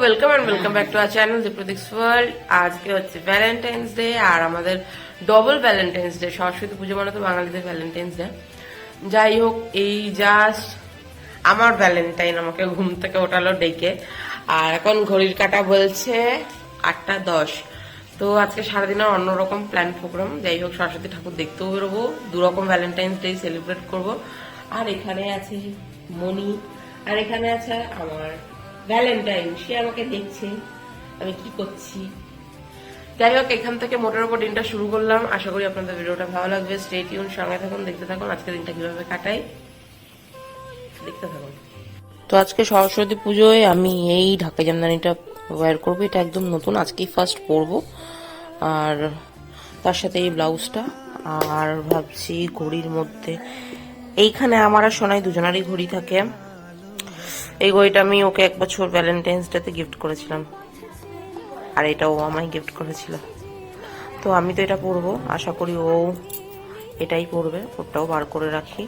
Welcome and welcome back to our channel the Pradeeks world আজকে হচ্ছে Valentine's day আর আমাদের double Valentine's day Saraswati পুজো মানে তো বাঙালিদের ভ্যালেন্টাইন্স ডে যাই হোক, এই জাস্ট আমার ভ্যালেন্টাইন আমাকে ঘুম থেকে ওঠালো ডেকে। আর এখন ঘড়ির কাটা বলছে আটটা দশ। তো আজকে সারাদিনের অন্যরকম প্ল্যান প্রোগ্রাম যাই হোক, সরস্বতী ঠাকুর দেখতেও বেরোবো। দুরকম ভ্যালেন্টাইন্স ডে সেলিব্রেট করব। আর এখানে আছে মনি আর এখানে আছে আমার ভ্যালেন্টাইন সে আমাকে দেখছে আমি কি করছি? যাই হোক এখান থেকে মোটের উপর দিনটা শুরু করলাম। আশা করি আপনাদের ভিডিওটা ভালো লাগবে। স্টে টিউন সঙ্গে থাকুন দেখতে থাকুন আজকে দিনটা কীভাবে কাটাই। দেখতে থাকুন। তো আজকে সরস্বতী পুজোয় আমি এই ঢাকা জামদানিটা ওয়্যার করব। এটা একদম নতুন আজকেই ফার্স্ট পরবো। আর তার সাথে এই ব্লাউজটা আর ভাবছি ঘড়ির মধ্যে এইখানে আমার আর সোনাই দুজনারই ঘড়ি থাকে। এই ঘড়িটা আমি ওকে এক বছর ভ্যালেন্টাইন্স ডেতে গিফট করেছিলাম। আর এটা ও আমায় গিফট করেছিল। তো আমি তো এটা পরবো আশা করি ও এটাই পরবে ওটাও বার করে রাখি।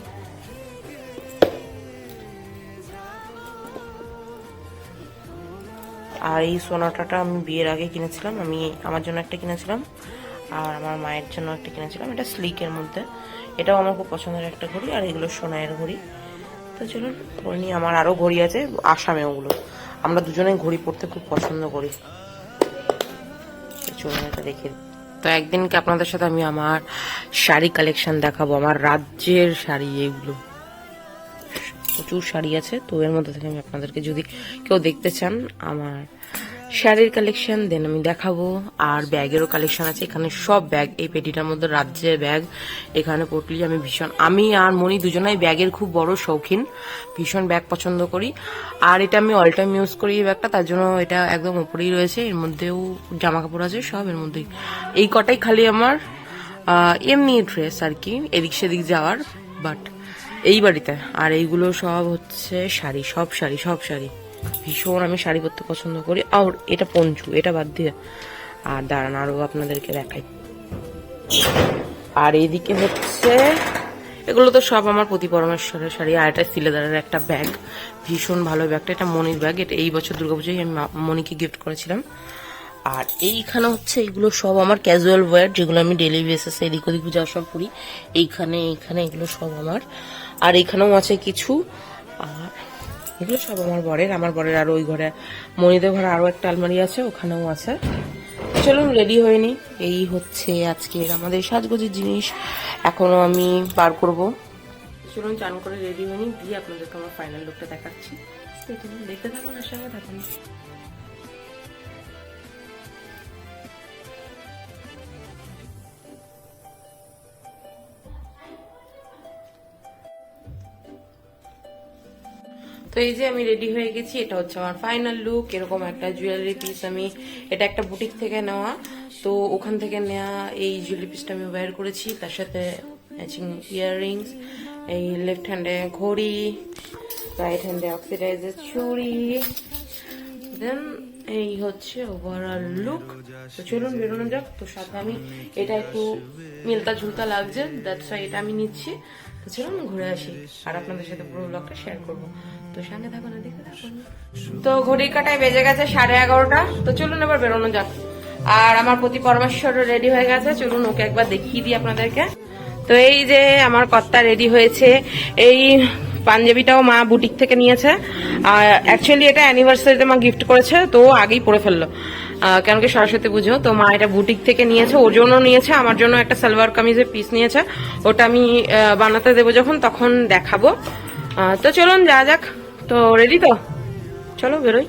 আর এই সোনাটাটা আমি বিয়ের আগে কিনেছিলাম। আমি আমার জন্য একটা কিনেছিলাম। আর আমার মায়ের জন্য একটা কিনেছিলাম। এটা স্লিকের মধ্যে। এটাও আমার খুব পছন্দের একটা ঘড়ি। আর এগুলো সোনায়ের ঘড়ি। তো চলুন ওই নিয়ে আমার আরও ঘড়ি আছে, আসামে ওগুলো। আমরা দুজনে ঘড়ি পড়তে খুব পছন্দ করি। চলুন এটা দেখে তো একদিনকে আপনাদের সাথে আমি আমার শাড়ি কালেকশন দেখাবো, আমার রাজ্যের শাড়ি এগুলো। প্রচুর শাড়ি আছে, তো এর মধ্যে থেকে আমি আপনাদেরকে যদি কেউ দেখতে চান, আমার শাড়ির কালেকশন দেন আমি দেখাবো। আর ব্যাগেরও কালেকশন আছে। এখানে সব ব্যাগ, এই পেটিটার মধ্যে রাজ্যের ব্যাগ, এখানে পটলি আমি ভীষণ, আমি আর মনি দুজনাই ব্যাগের খুব বড় শৌখিন, ভীষণ ব্যাগ পছন্দ করি। আর এটা আমি অল টাইম ইউজ করি এই ব্যাগটা, তার জন্য এটা একদম উপরেই রয়েছে। এর মধ্যেও জামা কাপড় আছে, সব এর মধ্যেই। এই কটাই খালি আমার এমনি ড্রেস আর কি, এদিক সেদিক যাওয়ার বাট এই বাড়িতে। আর এইগুলো সব হচ্ছে শাড়ি, সব শাড়ি সব শাড়ি। ভীষণ আমি শাড়ি পরতে পছন্দ করি। আর এটা পঞ্চু, এটা বাদ দিয়ে। আর দাঁড়ান আরও আপনাদেরকে দেখাই। আর এইদিকে হচ্ছে, এগুলো তো সব আমার প্রতি পরমেশ্বরের শাড়ি। আর এটা সিলেদারের একটা ব্যাগ। ভীষণ ভালো ব্যাগটা। এটা মনির ব্যাগ। এটা এই বছর দুর্গাপুজোয় আমি মনিকে গিফট করেছিলাম। আর এইখানে হচ্ছে, এগুলো সব আমার ক্যাজুয়াল ওয়্যার যেগুলো আমি ডেলি বেসিসে এদিক ওদিক যাওয়ার সব করি। এইখানে এইখানে এগুলো সব আমার। আর এখানেও আছে কিছু এগুলো সব আমার বরের। আমার বরের আর ওই ঘরে, মনিদের ঘরে আরও একটা আলমারি আছে, ওখানেও আছে। চলুন রেডি হয়নি এই হচ্ছে আজকের আমাদের সাজগোজের জিনিস। এখনও আমি বার করব। চলুন, চান করে রেডি হয়নি দিয়ে আপনাদেরকে আমার ফাইনাল লুকটা দেখাচ্ছি। দেখতে থাকুন আর সঙ্গে থাকুন তো এই যে আমি রেডি হয়ে গেছি, এটা হচ্ছে আমার ফাইনাল লুক এরকম একটা জুয়েলারি পিস আমি, এটা একটা বুটিক থেকে নেওয়া। তো ওখান থেকে নেওয়া এই জুয়েলারি পিসটা আমি ওয়্যার করেছি, তার সাথে ম্যাচিং ইয়াররিংস এই লেফট হ্যান্ডে ঘড়ি রাইট হ্যান্ডে অক্সিডাইজার চুড়ি দেন এই হচ্ছে ওভারঅল লুক তো চলুন বেরোনো যাক। তো সাথে আমি এটা একটু মিলতা ঝুলতা লাগছে দ্যাটস এটা আমি নিচ্ছি। তো চলুন ঘুরে আসি। আর আপনাদের সাথে পুরো ব্লগটা শেয়ার করব। তো সঙ্গে দেখতে থাকুন তো ঘড়ির কাটায় বেজে গেছে সাড়ে এগারোটা। তো চলুন এবার বেরোনো যাক। আর আমার প্রতি পরমেশ্বর রেডি হয়ে গেছে, চলুন ওকে একবার দেখিয়ে দিই আপনাদেরকে। তো এই যে আমার কর্তা রেডি হয়েছে, এই পাঞ্জাবিটাও মা বুটিক থেকে নিয়েছে। আর অ্যাকচুয়ালি এটা অ্যানিভার্সারিতে মা গিফট করেছে, তো আগেই পরে ফেলল। কেন কি সরস্বতী পুজো, তো মা এটা বুটিক থেকে নিয়েছে, ওর জন্য নিয়েছে, আমার জন্য একটা সালোয়ার কামিজের পিস নিয়েছে। ওটা আমি বানাতে দেবো যখন, তখন দেখাবো। তো চলুন যা যাক। তো রেডি তো? চলো বেরোই।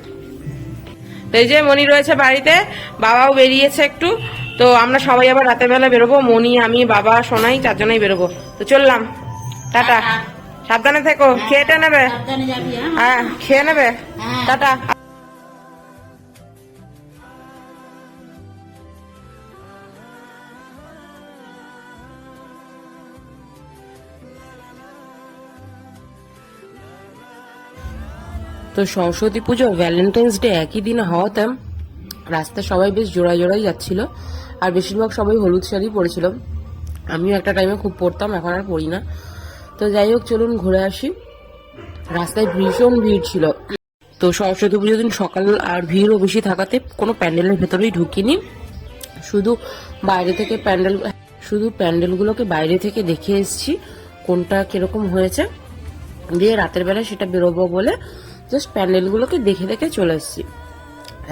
তো এই যে মনি রয়েছে বাড়িতে বাবাও বেরিয়েছে একটু। তো আমরা সবাই আবার রাতের বেলা বেরোবো মনি আমি বাবা সোনাই চারজনেই বেরোবো। তো চললাম। টাটা। সাবধানে থেকো খেয়েটা নেবে? হ্যাঁ। হ্যাঁ খেয়ে নেবে? হ্যাঁ। টাটা। তো সরস্বতী পুজো ভ্যালেন্টাইন্স ডে একই দিনে হওয়াতে রাস্তায় সবাই বেশ জোড়ায় জোড়াই যাচ্ছিল। আর বেশিরভাগ সবাই হলুদ শাড়ি পরেছিল। আমিও একটা টাইমে খুব পরতাম, এখন আর পরি না। তো যাই হোক, চলুন ঘুরে আসি। রাস্তায় ভীষণ ভিড় ছিল। তো সরস্বতী পুজোর দিন সকাল আর ভিড়ও বেশি থাকাতে কোনো প্যান্ডেলের ভেতরেই ঢুকিনি। শুধু বাইরে থেকে প্যান্ডেল, শুধু প্যান্ডেলগুলোকে বাইরে থেকে দেখে এসছি কোনটা কীরকম হয়েছে। দিয়ে রাতের বেলা সেটা বেরোবো বলে জাস্ট প্যান্ডেলগুলোকে দেখে দেখে চলে এসেছি।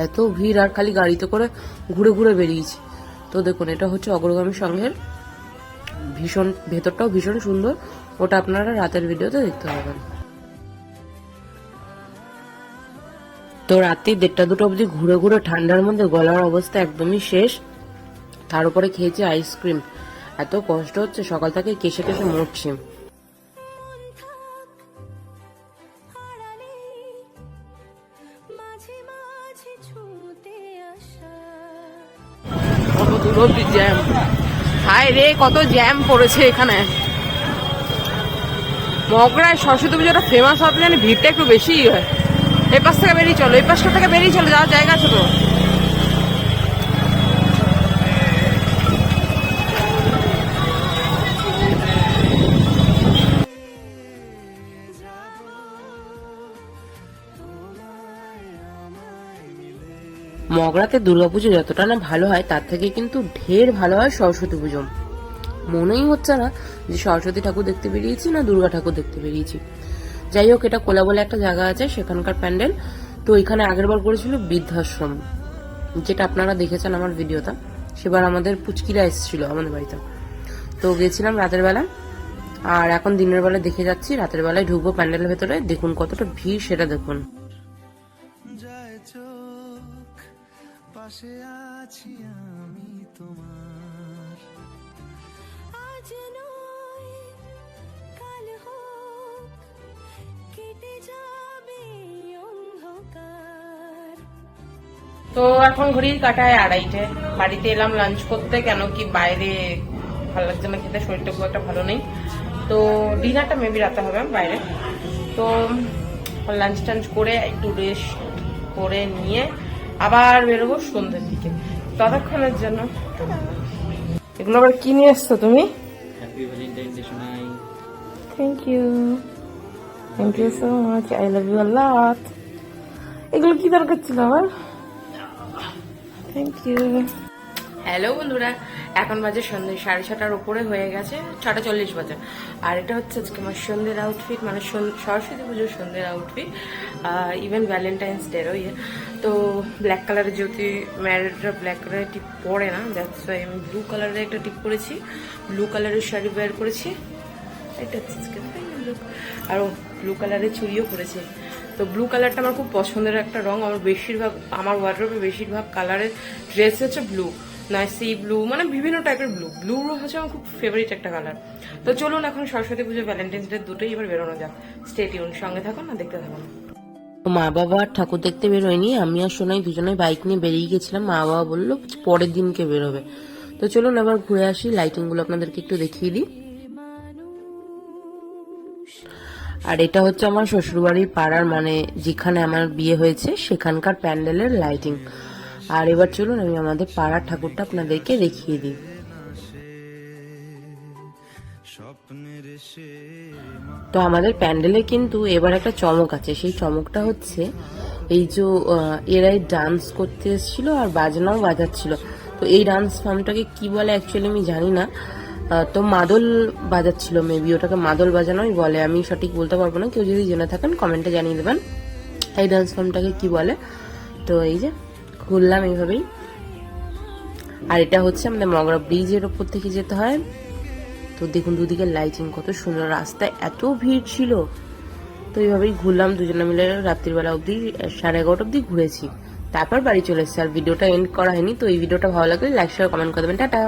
এত ভিড় আর খালি গাড়িতে করে ঘুরে ঘুরে বেরিয়েছি। তো দেখুন, এটা হচ্ছে অগ্রগামী সংঘের ভীষণ, ভেতরটাও ভীষণ সুন্দর। ওটা আপনারা রাতের ভিডিওতে দেখতে পাবেন। তো রাত্রি দেড়টা দুটো অবধি ঘুরে ঘুরে ঠান্ডার মধ্যে গলার অবস্থা একদমই শেষ। তার উপরে খেয়েছি আইসক্রিম এত কষ্ট হচ্ছে, সকাল থেকে কেসে কেসে মরছি। কত জ্যাম পড়েছে এখানে। মগরায় সরস্বতী পুজোটা ফেমাস হওয়াতে জানি ভিড়টা একটু বেশিই হয়। এই পাশ থেকে বেরিয়ে চলো, এই পাশটা থেকে বেরিয়ে চলো, যাওয়ার জায়গা আছে তো। মগরাতে দুর্গাপুজো যতটা না ভালো হয়, তার থেকে কিন্তু ঢের ভালো হয় সরস্বতী পুজো। মনেই হচ্ছে না যে সরস্বতী ঠাকুর দেখতে বেরিয়েছি না দুর্গা ঠাকুর দেখতে বেরিয়েছি। যাই হোক, এটা কোলা বলে একটা জায়গা আছে, সেখানকার প্যান্ডেল। তো এখানে আগের বার করেছিল বৃদ্ধাশ্রম, যেটা আপনারা দেখেছেন আমার ভিডিওটা। সেবার আমাদের পুচকিরা এসেছিল আমাদের বাড়িতে। তো গেছিলাম রাতের বেলা, আর এখন দিনের বেলা দেখে যাচ্ছি, রাতের বেলায় ঢুকবো প্যান্ডেলের ভেতরে, দেখুন কতটা ভিড় সেটা দেখুন। পাশে আছি আমি তোমার। আজ কাল হোক কেটে যাবে তো এখন ঘড়ির কাটায় আড়াইটে। বাড়িতে এলাম লাঞ্চ করতে। কেন কি বাইরে ভালো লাগছে না খেতে শরীরটা খুব একটা ভালো নেই। তো ডিনারটা মেবি রাতে হবে বাইরে। তো লাঞ্চ টাঞ্চ করে একটু রেস্ট করে নিয়ে আবার বেরোবো সন্ধ্যের দিকে। ততক্ষণের জন্য। এগুলো আবার কি নিয়ে এসছো তুমি? হ্যাপি ভ্যালেন্টাইন ডে শোনাই thank you thank you so much I love you lot এগুলো কি দরকার ছিল আমার থ্যাংক ইউ হ্যালো বন্ধুরা এখন বাজে সন্ধ্যে, সাড়ে ছটার উপরে হয়ে গেছে, ছটা চল্লিশ বাজে। আর এটা হচ্ছে আজকে আমার সন্ধ্যের আউটফিট মানে সরস্বতী পুজোর সন্ধ্যের আউটফিট ইভেন ভ্যালেন্টাইন্স ডেরও ইয়ে তো ব্ল্যাক কালারের যেহেতু ম্যারিডরা ব্ল্যাক কালারের টিপ পরে না দ্যাটস ওয়াই আমি ব্লু কালারের একটা টিপ পরেছি ব্লু কালারের শাড়ি বের করেছি। এটা হচ্ছে আজকে look। আর ব্লু কালারের চুড়িও পরেছে। তো ব্লু কালারটা আমার খুব পছন্দের একটা রং। আমার বেশিরভাগ, আমার ওয়ার্ড্রোপে বেশিরভাগ কালারের ড্রেস হচ্ছে ব্লু নয় সি ব্লু মানে বিভিন্ন টাইপের ব্লু। ব্লু হচ্ছে আমার খুব ফেভারিট একটা কালার তো চলুন এখন সরস্বতী পুজো ভ্যালেন্টাইন্স ডে দুটোই এবার বেরোনো যাক। স্টেটিউন সঙ্গে থাকুন না দেখতে থাকুন। মা বাবা আর ঠাকুর দেখতে বেরোয়নি, আমি আর সোনাই দুজনে বাইক নিয়ে বেরিয়ে গেছিলাম। মা বাবা বলল, পরের দিনকে বেরোবে। তো চলুন আবার ঘুরে আসি লাইটিংগুলো আপনাদেরকে একটু দেখিয়ে দিই। আর এটা হচ্ছে আমার শ্বশুরবাড়ির পাড়ার মানে যেখানে আমার বিয়ে হয়েছে, সেখানকার প্যান্ডেলের লাইটিং আর এবার চলুন আমি আমাদের পাড়ার ঠাকুরটা আপনাদেরকে দেখিয়ে দিই। তো আমাদের প্যান্ডেলে কিন্তু এবার একটা চমক আছে। সেই চমকটা হচ্ছে এই যে এরাই ডান্স করতে এসেছিল আর বাজনাও বাজাচ্ছিল। তো এই ডান্স ফর্মটাকে কি বলে অ্যাকচুয়ালি আমি জানি না। তো মাদল বাজাচ্ছিল মেবি ওটাকে মাদল বাজানোই বলে। আমি সঠিক বলতে পারব না। কেউ যদি জেনে থাকেন কমেন্টে জানিয়ে দেবেন। এই ডান্স ফর্মটাকে কি বলে? তো এই যে ঘুরলাম এইভাবেই। আর এটা হচ্ছে আমাদের মগরা ব্রিজের ওপর থেকে যেতে হয়। তো দেখুন দুদিকে লাইটিং কত সুন্দর, রাস্তায় এত ভিড় ছিল। তো এইভাবেই ঘুরলাম, দুজনে মিলে রাত্রিবেলা অবধি সাড়ে এগারোটা অবধি ঘুরেছি। তারপর বাড়ি চলে এসেছি, আর ভিডিওটা এন্ড করা হয়নি। তো এই ভিডিওটা ভালো লাগলে লাইক শেয়ার কমেন্ট করে দেবেন। টাটা!